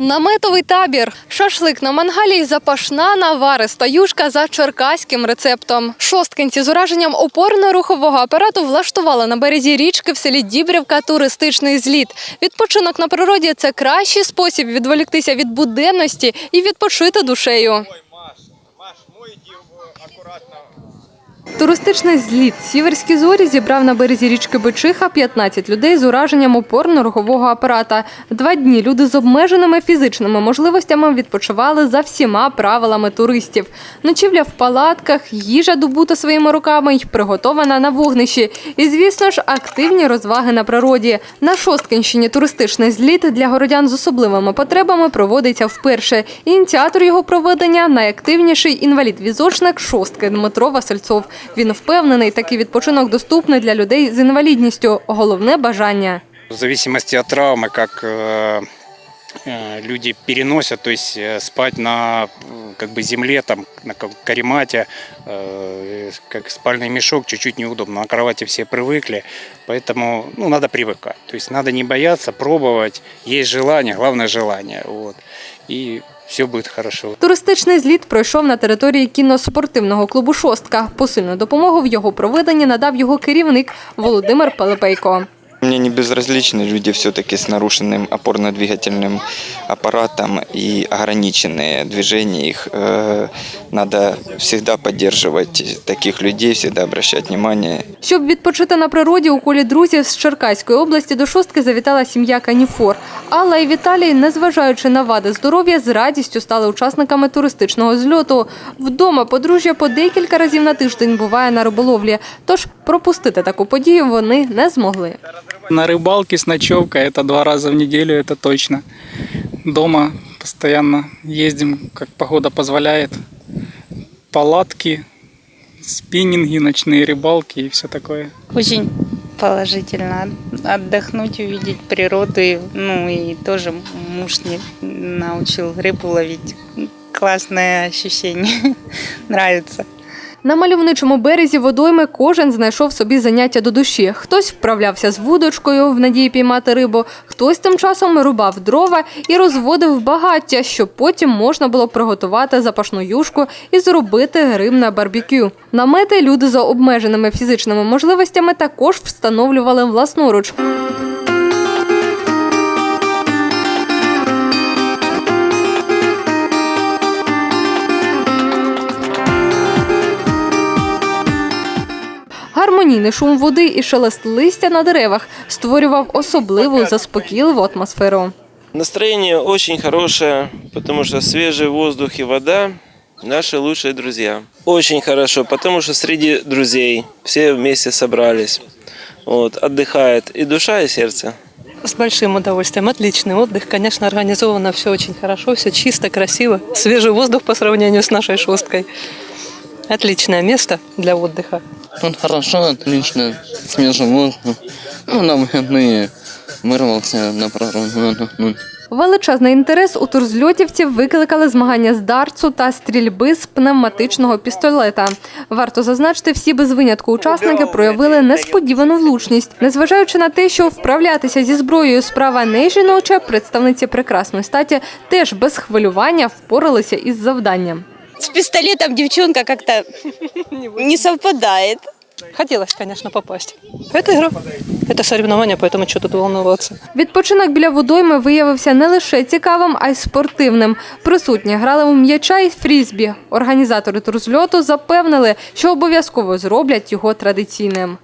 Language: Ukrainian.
Наметовий табір, шашлик на мангалі і запашна навариста юшка за черкаським рецептом. Шосткинці з ураженням опорно-рухового апарату влаштували на березі річки в селі Дібрівка туристичний зліт. Відпочинок на природі це кращий спосіб відволіктися від буденності і відпочити душею. Маш, Маш, мойте аккуратно. Туристичний зліт Сіверські зорі зібрав на березі річки Бичиха 15 людей з ураженням опорно-рухового апарата. Два дні люди з обмеженими фізичними можливостями відпочивали за всіма правилами туристів. Ночівля в палатках, їжа добута своїми руками й приготована на вогнищі. І, звісно ж, активні розваги на природі. На Шосткинщині туристичний зліт для городян з особливими потребами проводиться вперше. Ініціатор його проведення найактивніший інвалід-візочник Шостки Дмитро Васильцов. Він впевнений, такий відпочинок доступний для людей з інвалідністю. Головне бажання. В зависимости от травмы, как э, э, люди переносят, то есть э, спать на э, как бы земле, там, на ка- каремате, э, как спальный мешок, чуть-чуть неудобно. На кровати все привыкли, поэтому ну, надо привыкать. То есть надо не бояться, пробовать. Есть желание, главное желание. Вот. И все буде хорошо. Туристичний зліт пройшов на території кіноспортивного клубу Шостка. Посильну допомогу в його проведенні надав його керівник Володимир Пелепейко. Мне не безразличны люди все-таки с нарушенным опорно-двигательным аппаратом и ограниченные движения их. Э, Надо всегда поддерживать таких людей, всегда обращать внимание. Щоб відпочити на природі у колі друзів з Черкаської області до шостки завітала сім'я Каніфор. Алла і Віталій, незважаючи на вади здоров'я, з радістю стали учасниками туристичного зльоту. Вдома подружжя по декілька разів на тиждень буває на риболовлі, тож пропустити таку подію вони не змогли. На рыбалке с ночевкой это два раза в неделю, это точно. Дома постоянно ездим, как погода позволяет. Палатки, спиннинги, ночные рыбалки и все такое. Очень положительно. Отдохнуть, увидеть природу. Ну и тоже муж не научил рыбу ловить. Классное ощущение. Нравится. На мальовничому березі водойми кожен знайшов собі заняття до душі. Хтось вправлявся з вудочкою в надії піймати рибу, хтось тим часом рубав дрова і розводив багаття, щоб потім можна було приготувати запашну юшку і зробити рибне барбекю. Намети люди за обмеженими фізичними можливостями також встановлювали власноруч. Гармонійний шум води і шелест листя на деревах створював особливу заспокійливу атмосферу. Настроение очень хорошее, потому что свежий воздух и вода – наши лучшие друзья. Очень хорошо, потому что среди друзей все вместе собрались. Вот, отдыхает и душа, и сердце. С большим удовольствием. Отличный отдых. Конечно, организовано все очень хорошо, все чисто, красиво. Свежий воздух по сравнению с нашей шосткой. Отличное место для отдыха. Тут хорошо, отлично, свежий воздух. Ну, на выходные вырвался на природу отдохнуть. Величезний інтерес у турзльотівців викликали змагання з дартсу та стрільби з пневматичного пістолета. Варто зазначити, всі без винятку учасники проявили несподівану влучність. Незважаючи на те, що вправлятися зі зброєю справа не жіноча, представниці прекрасної статі теж без хвилювання впоралися із завданням. С пистолетом девчонка как-то не совпадает. Хотелось, конечно, попасть. Это игра. Это соревнование, поэтому что тут волноваться. Відпочинок біля водойми виявився не лише цікавим, а й спортивним. Присутні грали у м'яча й фрізбі. Організатори турзльоту запевнили, що обов'язково зроблять його традиційним.